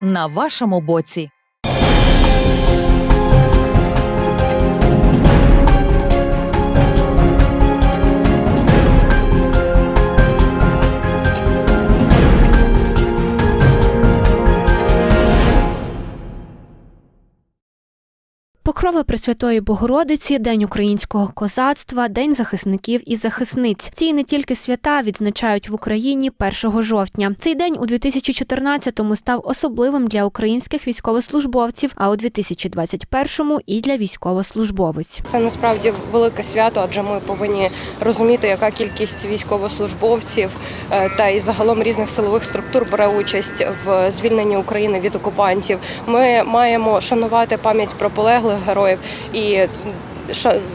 на вашому боці. Покрова Пресвятої Богородиці, День українського козацтва, День захисників і захисниць. Ці не тільки свята відзначають в Україні 1 жовтня. Цей день у 2014-му став особливим для українських військовослужбовців, а у 2021-му і для військовослужбовиць. Це насправді велике свято, адже ми повинні розуміти, яка кількість військовослужбовців е, та і загалом різних силових структур бере участь в звільненні України від окупантів. Ми маємо шанувати пам'ять про полеглих героїв і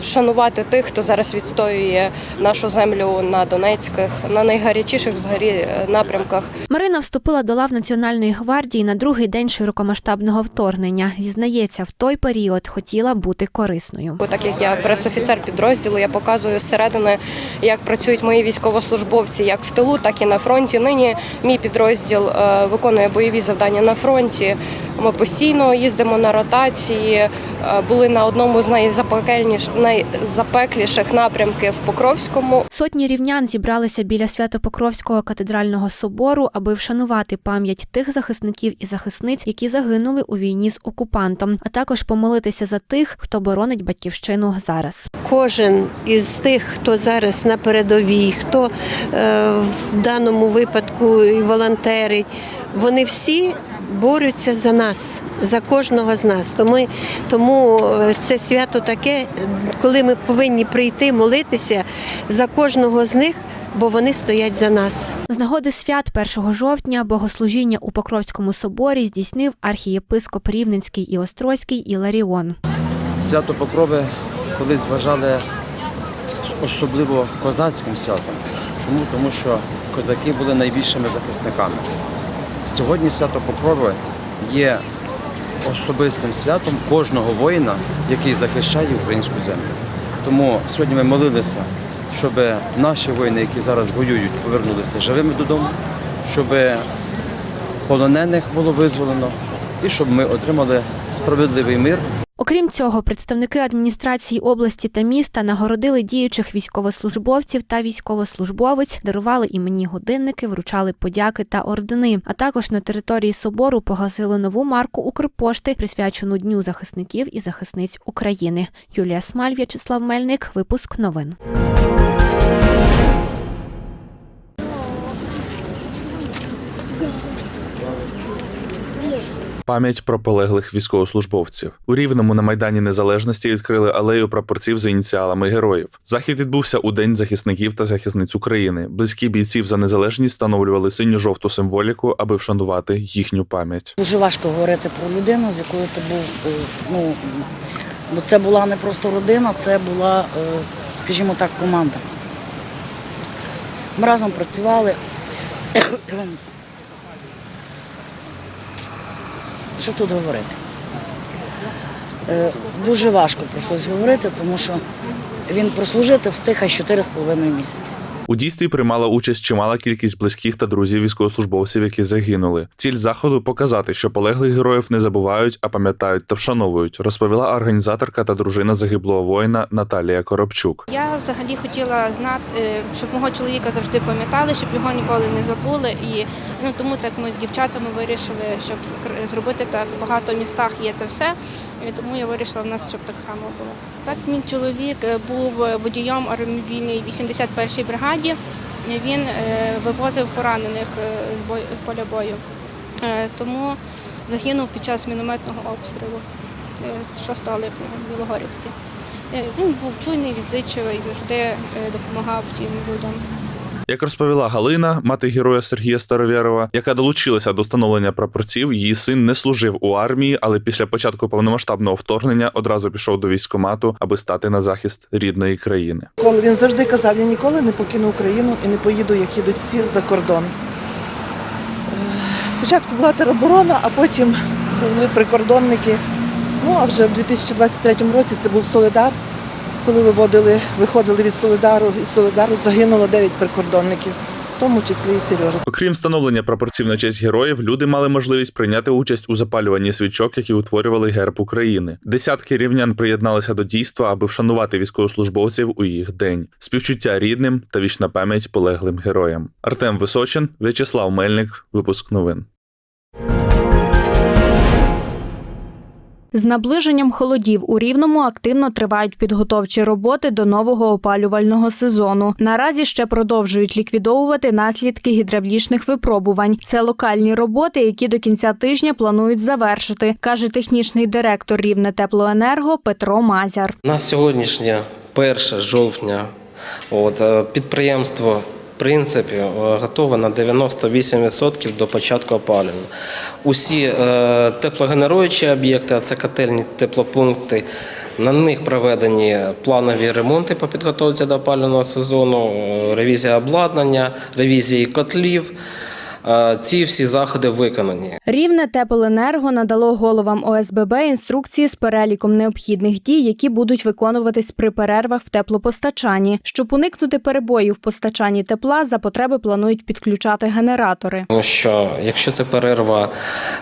шанувати тих, хто зараз відстоює нашу землю на Донецьких, на найгарячіших взагалі е, напрямках. Марина вступила до лав Національної гвардії на другий день широкомасштабного вторгнення. Зізнається, в той період хотіла бути корисною. Бо так як я пресофіцер підрозділу, я показую зсередини, як працюють мої військовослужбовці, як в тилу, так і на фронті. Нині мій підрозділ е, виконує бойові завдання на фронті. Ми постійно їздимо на ротації, е, були на одному з найзапекельніш, найзапекліших напрямків в Покровському. Сотні рівнян зібралися біля Свято-Покровського катедрального собору, аби вшанувати пам'ять тих захисників і захисниць, які загинули у війні з окупантом, а також помолитися за тих, хто боронить батьківщину зараз. Кожен із тих, хто зараз на передовій, хто е, в даному випадку волонтерить, вони всі борються за нас, за кожного з нас. Тому, тому е, це свято таке, коли ми повинні прийти молитися за кожного з них, бо вони стоять за нас. З нагоди свят 1 жовтня богослужіння у Покровському соборі здійснив архієпископ Рівненський і Острозький Іларіон. Свято Покрови колись вважали особливо козацьким святом. Чому? Тому що козаки були найбільшими захисниками. Сьогодні свято Покрови є особистим святом кожного воїна, який захищає українську землю. Тому сьогодні ми молилися, щоб наші воїни, які зараз воюють, повернулися живими додому, щоб полонених було визволено і щоб ми отримали справедливий мир Окрім цього, представники адміністрації області та міста нагородили діючих військовослужбовців та військовослужбовиць, дарували іменні годинники, вручали подяки та ордени. А також на території собору погасили нову марку Укрпошти, присвячену Дню захисників і захисниць України. Юлія Смаль, В'ячеслав Мельник. Випуск новин. Пам'ять про полеглих військовослужбовців у Рівному на майдані Незалежності відкрили алею прапорців за ініціалами героїв. Захід відбувся у День захисників та захисниць України. Близькі бійців за незалежність встановлювали синьо-жовту символіку, аби вшанувати їхню пам'ять. Дуже важко говорити про людину, з якою ти був. е, Ну бо це була не просто родина, це була, е, скажімо так, команда. Ми разом працювали. Що тут говорити? Е, Дуже важко про щось говорити, тому що він прослужити встиг аж 4,5 місяці. У дійстві приймала участь чимала кількість близьких та друзів військовослужбовців, які загинули. Ціль заходу показати, що полеглих героїв не забувають, а пам'ятають та вшановують, розповіла організаторка та дружина загиблого воїна Наталія Коробчук. Я взагалі хотіла знати, е, щоб мого чоловіка завжди пам'ятали, щоб його ніколи не забули. І ну тому так ми з дівчатами вирішили, щоб зробити так. Багато містах є це все. І тому я вирішила в нас, щоб так само було. Так, мій чоловік е, був водієм армійній 81-й бригаді. Він е, вивозив поранених е, з поля бою. Е, Тому загинув під час мінометного обстрілу е, 6 липня в Білогорівці. Він був чуйний, відзичливий, завжди допомагав всім людям. Як розповіла Галина, мати героя Сергія Старовєрова, яка долучилася до встановлення прапорців, її син не служив у армії, але після початку повномасштабного вторгнення одразу пішов до військкомату, аби стати на захист рідної країни. Коли він завжди казав, я ніколи не покину Україну і не поїду, як їдуть всі за кордон. Е, Спочатку була тероборона, а потім були прикордонники. Ну а вже в 2023 році це був Солидар, коли виводили, виходили від Солидару, із Солидару загинуло 9 прикордонників. В тому числі і Сережа. Окрім встановлення прапорців на честь героїв, люди мали можливість прийняти участь у запалюванні свічок, які утворювали герб України. Десятки рівнян приєдналися до дійства, аби вшанувати військовослужбовців у їх день. Співчуття рідним та вічна пам'ять полеглим героям. Артем Височин, В'ячеслав Мельник. Випуск новин. З наближенням холодів у Рівному активно тривають підготовчі роботи до нового опалювального сезону. Наразі ще продовжують ліквідовувати наслідки гідравлічних випробувань. Це локальні роботи, які до кінця тижня планують завершити, каже технічний директор Рівне Теплоенерго Петро Мазяр. На сьогоднішнє 1 жовтня от, е, підприємство принципі готова на 98% до початку опалення. Усі е, теплогенеруючі об'єкти, а це котельні теплопункти, на них проведені планові ремонти по підготовці до опалювального сезону, е, ревізія обладнання, ревізії котлів. Ці всі заходи виконані. Рівне Теплоенерго надало головам ОСББ інструкції з переліком необхідних дій, які будуть виконуватись при перервах в теплопостачанні. Щоб уникнути перебоїв в постачанні тепла, за потреби планують підключати генератори. Тому що якщо це перерва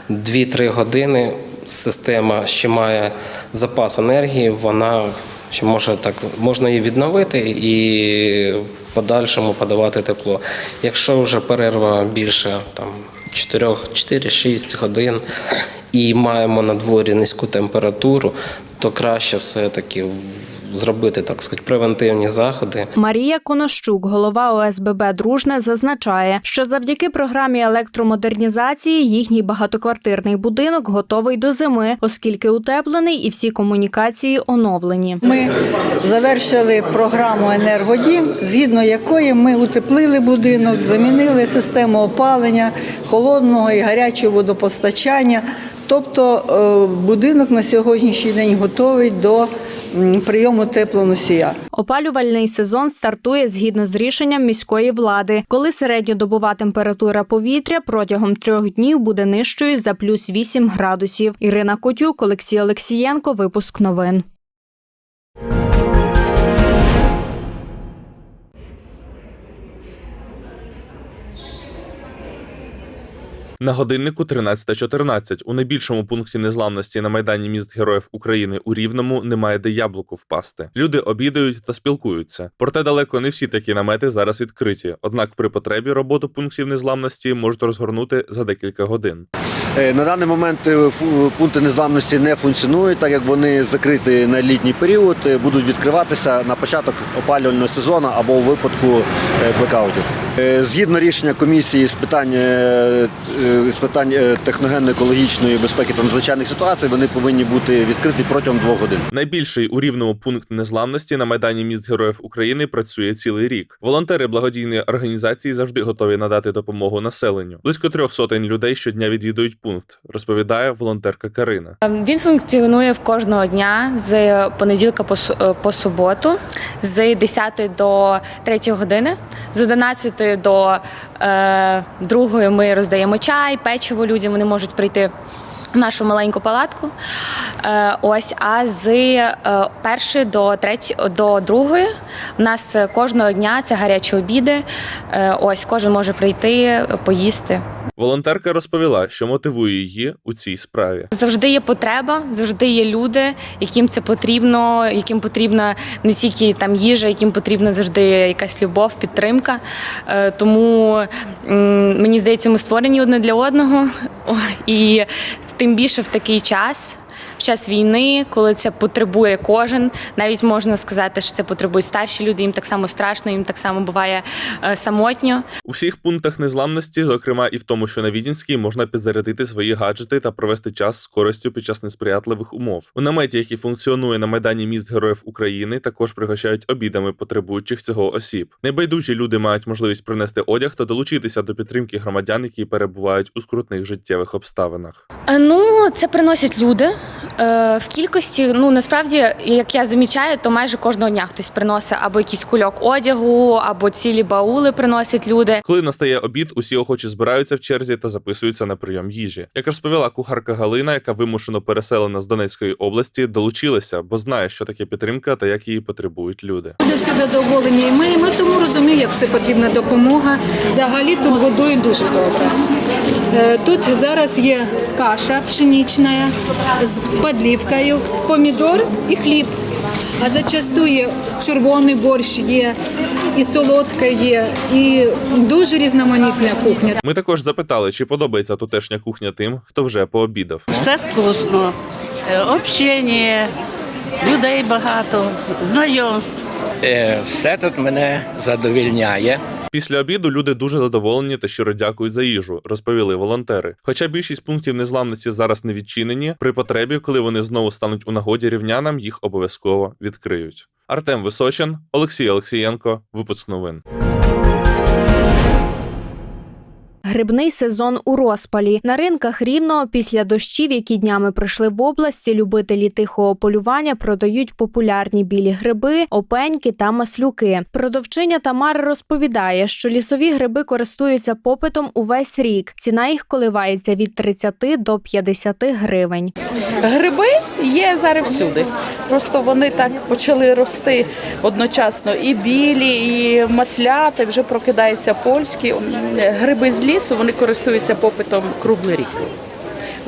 2-3 години, система ще має запас енергії, вона ще може так можна її відновити і в подальшому подавати тепло. Якщо вже перерва більше там 4-6 годин і маємо на дворі низьку температуру, то краще все-таки зробити так сказати, превентивні заходи. Марія Конощук, голова ОСББ Дружне, зазначає, що завдяки програмі електромодернізації їхній багатоквартирний будинок готовий до зими, оскільки утеплений і всі комунікації оновлені. Ми завершили програму енергодім, згідно якої ми утеплили будинок, замінили систему опалення, холодного і гарячого водопостачання. Тобто е, будинок на сьогоднішній день готовий до прийому теплоносія. Опалювальний сезон стартує згідно з рішенням міської влади, коли середньодобова температура повітря протягом трьох днів буде нижчою за плюс 8 градусів. Ірина Котюк, Олексій Олексієнко. Випуск новин. На годиннику 13.14. У найбільшому пункті незламності на майдані міст Героїв України у Рівному немає де яблуку впасти. Люди обідають та спілкуються. Проте далеко не всі такі намети зараз відкриті. Однак при потребі роботу пунктів незламності можуть розгорнути за декілька годин. Е, На даний момент е, пункти незламності не функціонують, так як вони закриті на літній період, е, будуть відкриватися на початок опалювального сезону або у випадку блекаутів. Е, Згідно рішення комісії з питань, е, е, з питань техногенно-екологічної безпеки та надзвичайних ситуацій, вони повинні бути відкриті протягом двох годин. Найбільший у рівному пункт незламності на майдані міст Героїв України працює цілий рік. Волонтери благодійної організації завжди готові надати допомогу населенню. Близько трьох сотень людей щодня відвідують пункт, розповідає волонтерка Карина. Він функціонує в кожного дня з понеділка по, по суботу, з 10 до 3 години, з 11 до е, 2 ми роздаємо чай, печиво людям. Вони можуть прийти. В Нашу маленьку палатку. Е, ось, а з е, першої до третьої до другої у нас кожного дня це гарячі обіди. Е, ось кожен може прийти, поїсти. Волонтерка розповіла, що мотивує її у цій справі. Завжди є потреба, завжди є люди, яким це потрібно, яким потрібна не тільки там їжа, яким потрібна завжди якась любов, підтримка. Тому мені здається, ми створені одне для одного. І тим більше в такий час. Час війни, коли це потребує кожен, навіть можна сказати, що це потребують старші люди. Їм так само страшно, їм так само буває е, самотньо. У всіх пунктах незламності, зокрема і в тому, що на Відінській, можна підзарядити свої гаджети та провести час з користю під час несприятливих умов. У наметі, який функціонує на майдані міст Героїв України, також пригощають обідами потребуючих цього осіб. Найбайдужі люди мають можливість принести одяг та долучитися до підтримки громадян, які перебувають у скрутних життєвих обставинах. Е, Ну, це приносять люди. Е, в кількості, ну насправді, як я замічаю, то майже кожного дня хтось приносить або якийсь кульок одягу, або цілі баули приносять люди. Коли настає обід, усі охочі збираються в черзі та записуються на прийом їжі. Як розповіла кухарка Галина, яка вимушено переселена з Донецької області, долучилася, бо знає, що таке підтримка та як її потребують люди. Люди всі задоволені, і ми, ми тому розуміємо, як все потрібна допомога. Взагалі тут годують дуже добре. Е, Тут зараз є каша пшенична з подлівкою, помідор і хліб. А зачасту є червоний борщ є, і солодка є, і дуже різноманітна кухня. Ми також запитали, чи подобається тутешня кухня тим, хто вже пообідав. Все вкусно, Е, общення, людей багато, знайомств. Е, Все тут мене задовільняє. Після обіду люди дуже задоволені та щиро дякують за їжу, розповіли волонтери. Хоча більшість пунктів незламності зараз не відчинені, при потребі, коли вони знову стануть у нагоді рівнянам, їх обов'язково відкриють. Артем Височин, Олексій Олексієнко, випуск новин. Грибний сезон у розпалі на ринках рівного після дощів, які днями прийшли в області. Любителі тихого полювання продають популярні білі гриби, опеньки та маслюки. Продавчиня Тамара розповідає, що лісові гриби користуються попитом увесь рік. Ціна їх коливається від 30 до 50 гривень. Гриби є зараз всюди. Просто вони так почали рости одночасно. І білі, і масляти, вже прокидаються польські. Гриби з лісу вони користуються попитом круглий рік.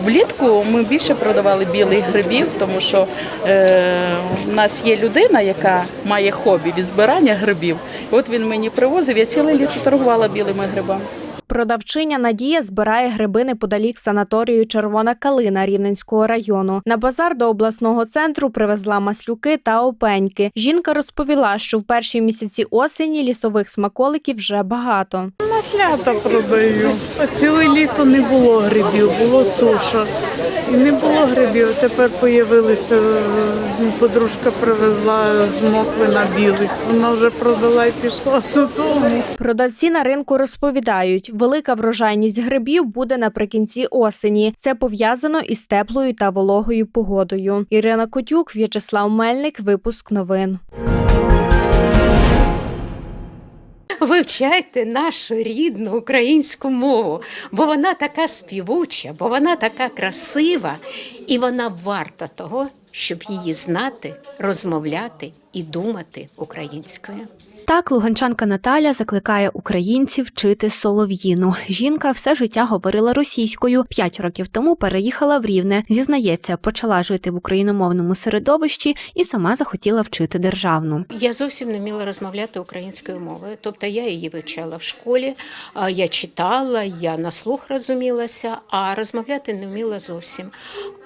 Влітку ми більше продавали білих грибів, тому що е, у нас є людина, яка має хобі від збирання грибів. От він мені привозив, я ціле літо торгувала білими грибами. Продавчиня Надія збирає гриби неподалік санаторію Червона калина Рівненського району. На базар до обласного центру привезла маслюки та опеньки. Жінка розповіла, що в перші місяці осені лісових смаколиків вже багато. Маслята продаю. Ціле літо не було грибів, було суша. Не було грибів. Тепер з'явилися, е, подружка привезла з мокви на білих. Вона вже продала і пішла додому. Продавці на ринку розповідають, велика врожайність грибів буде наприкінці осені. Це пов'язано із теплою та вологою погодою. Ірина Котюк, В'ячеслав Мельник. Випуск новин. Вивчайте нашу рідну українську мову, бо вона така співуча, бо вона така красива, і вона варта того, щоб її знати, розмовляти і думати українською. Так, луганчанка Наталя закликає українців вчити солов'їну. Жінка все життя говорила російською. П'ять років тому переїхала в Рівне. Зізнається, почала жити в україномовному середовищі і сама захотіла вчити державну. Я зовсім не вміла розмовляти українською мовою, тобто я її вивчала в школі, я читала, я на слух розумілася, а розмовляти не вміла зовсім.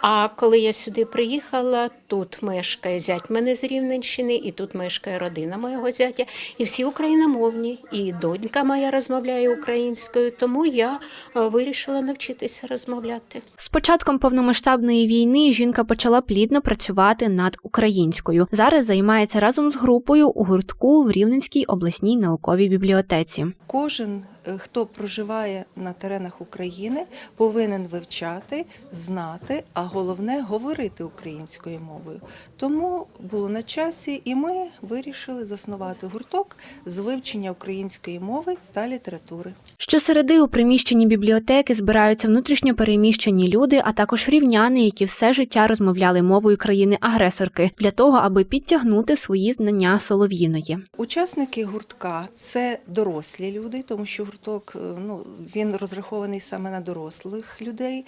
А коли я сюди приїхала, тут мешкає зять мене з Рівненщини, і тут мешкає родина моєго зятя, і всі україномовні, і донька моя розмовляє українською, тому я е, вирішила навчитися розмовляти. З початком повномасштабної війни жінка почала плідно працювати над українською. Зараз займається разом з групою у гуртку в Рівненській обласній науковій бібліотеці. Кожен, хто проживає на теренах України, повинен вивчати, знати, а головне говорити українською мовою. Тому було на часі, і ми вирішили заснувати гурток з вивчення української мови та літератури. Щосереди у приміщенні бібліотеки збираються внутрішньо переміщені люди, а також рівняни, які все життя розмовляли мовою країни-агресорки, для того, аби підтягнути свої знання солов'їної. Учасники гуртка це дорослі люди, тому що гурток е, ну, він розрахований саме на дорослих людей.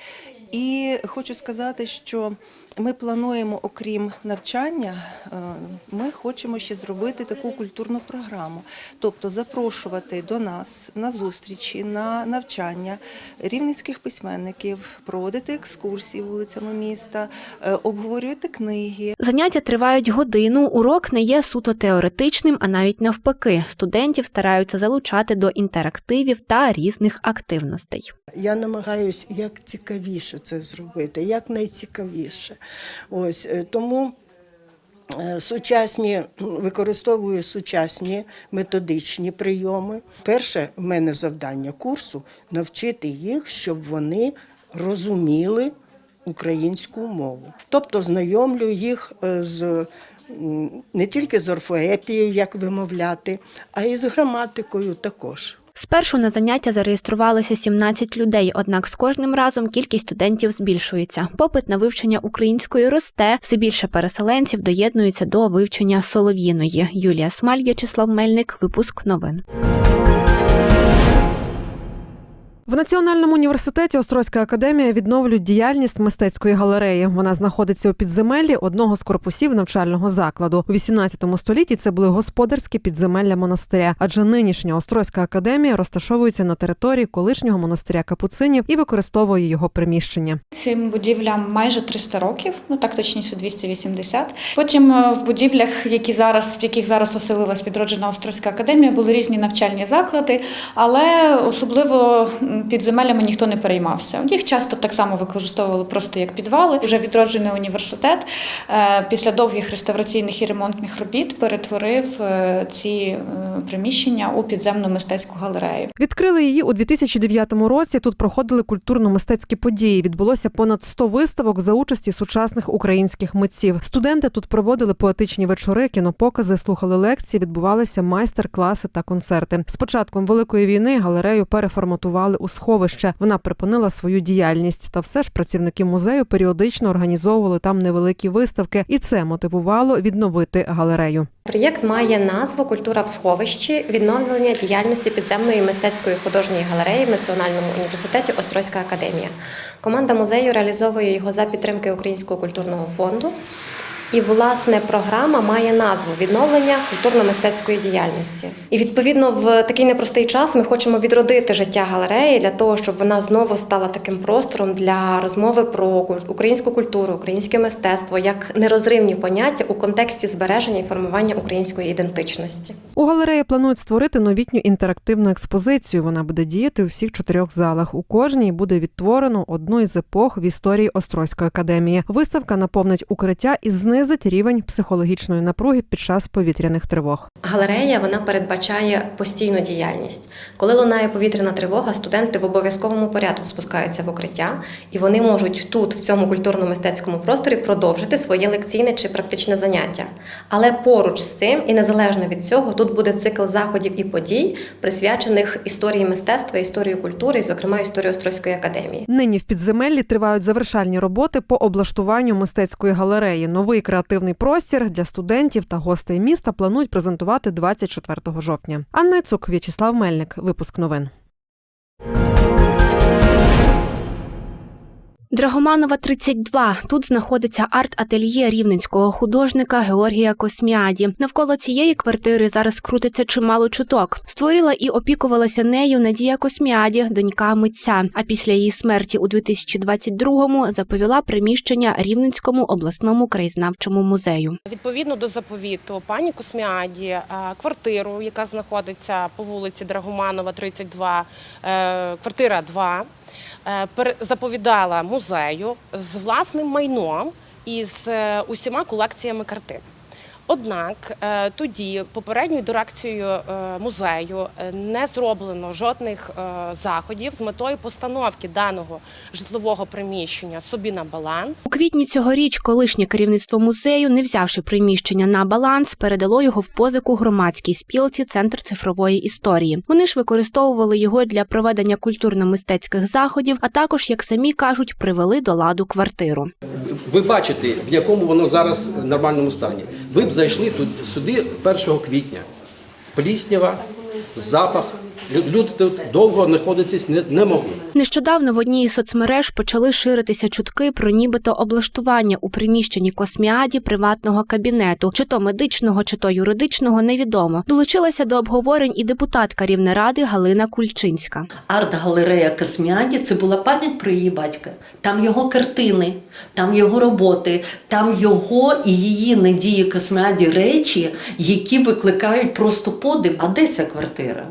І хочу сказати, що ми плануємо, окрім навчання, е, ми хочемо ще зробити таку культурну програму, тобто запрошувати до нас на зустрічі, на навчання рівненських письменників, проводити екскурсії вулицями міста, е, обговорювати книги. Заняття тривають годину. Урок не є суто теоретичним, а навіть навпаки. Студентів стараються залучати до інтерактивів та різних активностей. Я намагаюся як цікавіше це зробити, як найцікавіше. Ось е, тому. е, Сучасні використовую сучасні методичні прийоми. Перше в мене завдання курсу навчити їх, щоб вони розуміли українську мову. Тобто знайомлю їх е, з не тільки з орфоепією, як вимовляти, а й з граматикою також. Спершу на заняття зареєструвалося 17 людей, однак з кожним разом кількість студентів збільшується. Попит на вивчення української росте, все більше переселенців доєднуються до вивчення солов'їної. Юлія Смаль, В'ячеслав Мельник, випуск новин. В Національному університеті Острозька академія відновлюють діяльність мистецької галереї. Вона знаходиться у підземеллі одного з корпусів навчального закладу. У 18 столітті це були господарські підземелля монастиря, адже нинішня Острозька академія розташовується на території колишнього монастиря капуцинів і використовує його приміщення. Цим будівлям майже 300 років, ну так точніше 280. Потім е, в будівлях, які зараз, в яких зараз оселилась відроджена Острозька академія, були різні навчальні заклади, але особливо підземеллями ніхто не переймався. Їх часто так само використовували просто як підвали. Вже відроджений університет е, після довгих реставраційних і ремонтних робіт перетворив е, ці е, приміщення у підземну мистецьку галерею. Відкрили її у 2009 році. Тут проходили культурно-мистецькі події. Відбулося понад 100 виставок за участі сучасних українських митців. Студенти тут проводили поетичні вечори, кінопокази, слухали лекції, відбувалися майстер-класи та концерти. З початком великої війни галерею переформатували у сховище. Вона припинила свою діяльність. Та все ж працівники музею періодично організовували там невеликі виставки, і це мотивувало відновити галерею. Проєкт має назву Культура в сховищі відновлення діяльності підземної мистецької художньої галереї в Національному університеті Острозька академія. Команда музею реалізовує його за підтримки Українського культурного фонду. І власне програма має назву відновлення культурно-мистецької діяльності. І відповідно в такий непростий час ми хочемо відродити життя галереї для того, щоб вона знову стала таким простором для розмови про українську культуру, українське мистецтво як нерозривні поняття у контексті збереження і формування української ідентичності. У галереї планують створити новітню інтерактивну експозицію. Вона буде діяти у всіх чотирьох залах. У кожній буде відтворено одну із епох в історії Острозької академії. Виставка наповнить укриття і знизить рівень психологічної напруги під час повітряних тривог. Галерея вона передбачає постійну діяльність. Коли лунає повітряна тривога, студенти в обов'язковому порядку спускаються в укриття, і вони можуть тут, в цьому культурно-мистецькому просторі, продовжити своє лекційне чи практичне заняття. Але поруч з цим, і незалежно від цього, тут буде цикл заходів і подій, присвячених історії мистецтва, історії культури, і, зокрема, історії Острозької академії. Нині в підземеллі тривають завершальні роботи по облаштуванню мистецької галереї. Новий креативний простір для студентів та гостей міста планують презентувати 24 жовтня. Анна Цук, В'ячеслав Мельник. Випуск новин. Драгоманова 32. Тут знаходиться арт-ательє рівненського художника Георгія Косміаді. Навколо цієї квартири зараз крутиться чимало чуток. Створила і опікувалася нею Надія Косміаді, донька митця. А після її смерті у 2022-му заповіла приміщення Рівненському обласному краєзнавчому музею. Відповідно до заповіту пані Косміаді е, квартиру, яка знаходиться по вулиці Драгоманова, 32, е, квартира 2, е, пере- заповідала музею з власним майном і з е, усіма колекціями картин. Однак е, тоді попередньою дирекцією е, музею е, не зроблено жодних заходів з метою постановки даного житлового приміщення собі на баланс. У квітні цьогоріч колишнє керівництво музею, не взявши приміщення на баланс, передало його в позику громадській спілці Центр цифрової історії. Вони ж використовували його для проведення культурно-мистецьких заходів, а також, як самі кажуть, привели до ладу квартиру. Ви бачите, в якому воно зараз в нормальному стані. Ви б зайшли тут сюди 1 квітня. Пліснява, запах. Лю- Люди тут довго знаходитися не, не могли. Нещодавно в одній із соцмереж почали ширитися чутки про нібито облаштування у приміщенні косміаді приватного кабінету, чи то медичного, чи то юридичного, невідомо. Долучилася до обговорень і депутатка Рівнеради Галина Кульчинська. Арт-галерея Косміаді це була пам'ять про її батька. Там його картини, там його роботи, там його і її Надії Косміаді речі, які викликають просто подив. А де ця квартира?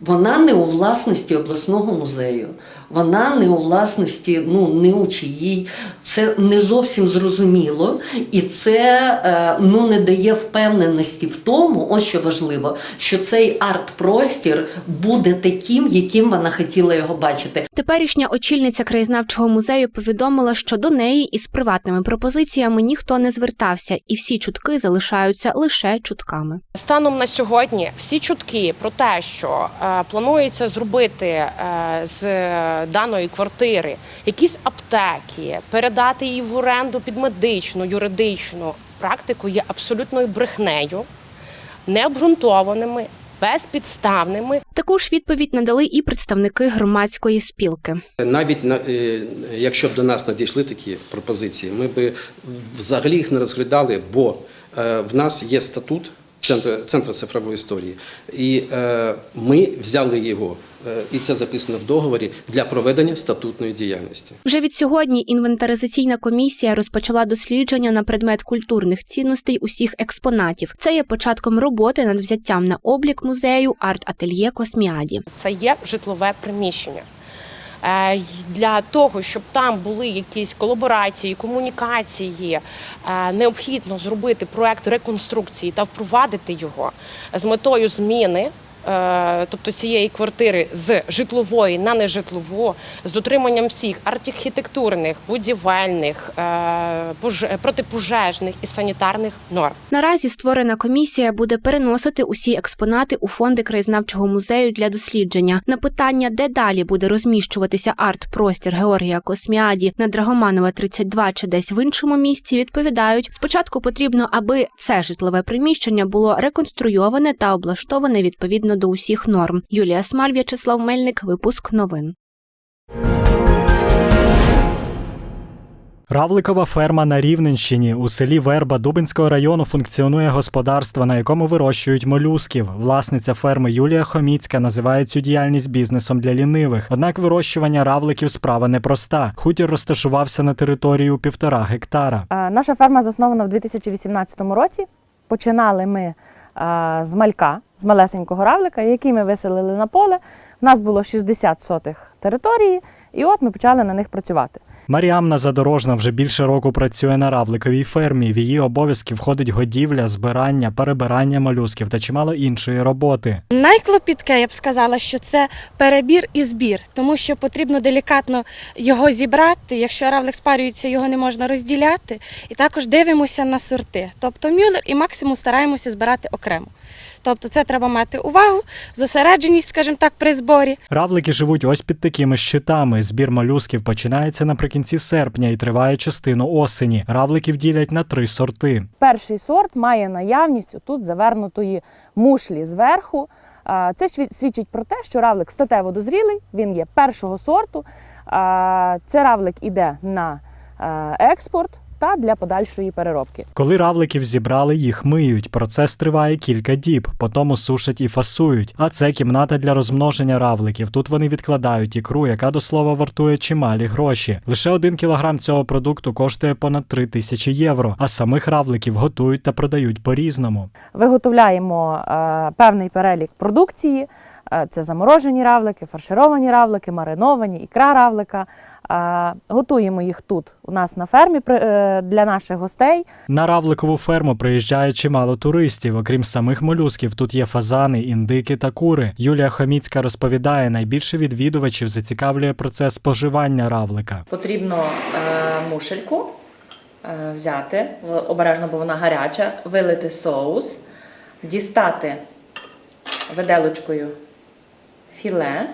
Вона не у власності обласного музею, вона не у власності, ну не у чиїй. Це не зовсім зрозуміло, і це е, ну не дає впевненості в тому, ось що важливо, що цей арт-простір буде таким, яким вона хотіла його бачити. Теперішня очільниця краєзнавчого музею повідомила, що до неї із приватними пропозиціями ніхто не звертався, і всі чутки залишаються лише чутками. Станом на сьогодні всі чутки про те, що е, планується зробити е, з даної квартири якісь аптеки, передати її в оренду під медичну, юридичну практику, є абсолютною брехнею, необґрунтованими, безпідставними. Таку ж відповідь надали і представники громадської спілки. Навіть на- е, якщо б до нас надійшли такі пропозиції, ми б взагалі їх не розглядали, бо е, в нас є статут центру, центру цифрової історії, і е, ми взяли його, е, і це записано в договорі для проведення статутної діяльності. Вже від сьогодні інвентаризаційна комісія розпочала дослідження на предмет культурних цінностей усіх експонатів. Це є початком роботи над взяттям на облік музею арт-ательє Косміаді. Це є житлове приміщення. Е, Для того, щоб там були якісь колаборації, комунікації, е, необхідно зробити проект реконструкції та впровадити його з метою зміни. Е, Тобто цієї квартири з житлової на нежитлову, з дотриманням всіх архітектурних, будівельних, е, пож- протипожежних і санітарних норм. Наразі створена комісія буде переносити усі експонати у фонди краєзнавчого музею для дослідження. На питання, де далі буде розміщуватися арт-простір Георгія Косміаді на Драгоманова 32 чи десь в іншому місці, відповідають: спочатку потрібно, аби це житлове приміщення було реконструйоване та облаштоване відповідно до усіх норм. Юлія Смаль, В'ячеслав Мельник, випуск новин. Равликова ферма на Рівненщині у селі Верба Дубинського району функціонує господарство, на якому вирощують молюсків. Власниця ферми Юлія Хоміцька називає цю діяльність бізнесом для лінивих. Однак вирощування равликів справа непроста. Хутір розташувався на території у півтора гектара. Е, Наша ферма заснована в 2018 році. Починали ми з малька, з малесенького равлика, який ми виселили на поле. У нас було 60 сотих території, і от ми почали на них працювати. Маріамна Задорожна вже більше року працює на равликовій фермі. В її обов'язки входить годівля, збирання, перебирання молюсків та чимало іншої роботи. Найклопітке, я б сказала, що це перебір і збір, тому що потрібно делікатно його зібрати. Якщо равлик спарюється, його не можна розділяти. І також дивимося на сорти. Тобто мюллер і максимум стараємося збирати окремо. Тобто це треба мати увагу, зосередженість, скажімо так, при зборі. Равлики живуть ось під такими щитами. Збір молюсків починається наприкінці серпня і триває частину осені. Равликів ділять на три сорти. Перший сорт має наявність тут завернутої мушлі зверху. Це свідчить про те, що равлик статево дозрілий, він є першого сорту. Це равлик іде на е, експорт та для подальшої переробки. Коли равликів зібрали, їх миють. Процес триває кілька діб, потім сушать і фасують. А це кімната для розмноження равликів. Тут вони відкладають ікру, яка до слова вартує чималі гроші. Лише один кілограм цього продукту коштує понад 3 тисячі євро. А самих равликів готують та продають по-різному. Виготовляємо е, певний перелік продукції. Е, Це заморожені равлики, фаршировані равлики, мариновані, ікра равлика. Е, Готуємо їх тут у нас на фермі е, для наших гостей. На равликову ферму приїжджає чимало туристів. Окрім самих молюсків, тут є фазани, індики та кури. Юлія Хоміцька розповідає, найбільше відвідувачів зацікавлює процес споживання равлика. Потрібно е, мушельку е, взяти обережно, бо вона гаряча, вилити соус, дістати виделочкою філе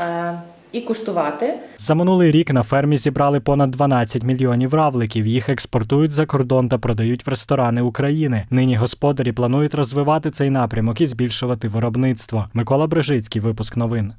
е, і куштувати. За минулий рік на фермі зібрали понад 12 мільйонів равликів. Їх експортують за кордон та продають в ресторани України. Нині господарі планують розвивати цей напрямок і збільшувати виробництво. Микола Брижицький, випуск новин.